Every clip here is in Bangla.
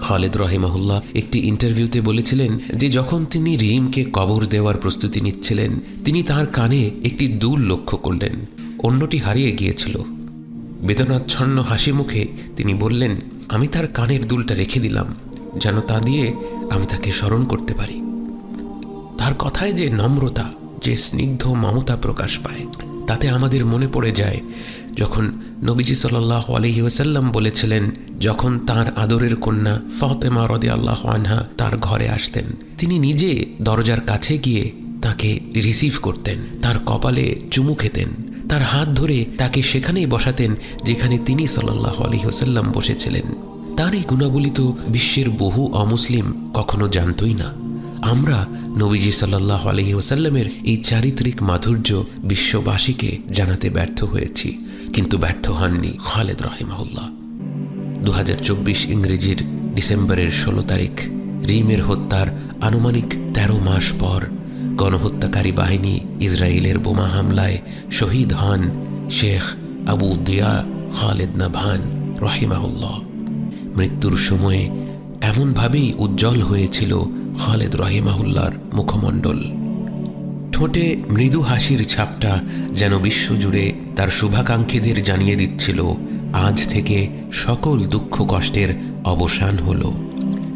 খালেদ রহেমাহুল্লাহ একটি ইন্টারভিউতে বলেছিলেন যে যখন তিনি রিমকে কবর দেওয়ার প্রস্তুতি নিচ্ছিলেন, তিনি তার কানে একটি দুল লক্ষ্য করলেন, অন্যটি হারিয়ে গিয়েছিল। বেদনাচ্ছন্ন হাসি মুখে তিনি বললেন, আমি তার কানের দুলটা রেখে দিলাম, যেন তা দিয়ে আমি তাকে স্মরণ করতে পারি। তার কথায় যে নম্রতা, যে স্নিগ্ধ মমতা প্রকাশ পায়। তাতে আমাদের মনে পড়ে যায়, যখন নবীজি সাল্লাহ আলহি ওসাল্লাম বলেছিলেন, যখন তার আদরের কন্যা ফতেমা রদে আল্লাহ আনহা তার ঘরে আসতেন, তিনি নিজে দরজার কাছে গিয়ে তাকে রিসিভ করতেন, তার কপালে চুমু খেতেন, তার হাত ধরে তাকে সেখানেই বসাতেন যেখানে তিনি সাল্লাহ আলহি ওসাল্লাম বসেছিলেন। তার এই গুণাবলী তো বিশ্বের বহু অমুসলিম কখনো জানতই না। আমরা নবীজি সাল্লাহ আলহি ওসাল্লামের এই চারিত্রিক মাধুর্য বিশ্ববাসীকে জানাতে ব্যর্থ হয়েছি, কিন্তু ব্যর্থ হননি খালেদ রহিমাউল্লাহ দু ইংরেজির ডিসেম্বরের ষোলো তারিখ, রিমের হত্যার আনুমানিক ১৩ মাস পর গণহত্যাকারী বাহিনী ইসরায়েলের বোমা হামলায় শহীদ হন শেখ আবু দিয়া খালেদ নাভান রহিমাউল্লাহ মৃত্যুর সময়ে এমনভাবেই উজ্জ্বল হয়েছিল খালেদ রহিমাহুল্লার মুখমণ্ডল। ঠোঁটে মৃদু হাসির ছাপটা যেন বিশ্বজুড়ে তার শুভাকাঙ্ক্ষীদের জানিয়ে দিচ্ছিল, আজ থেকে সকল দুঃখ কষ্টের অবসান হল।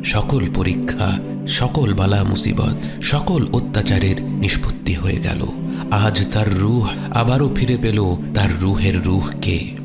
সকল পরীক্ষা, সকল বালা মুসিবত, সকল অত্যাচারের নিষ্পত্তি হয়ে গেল। আজ তার রুহ আবারও ফিরে পেল, তার রুহের রুহকে।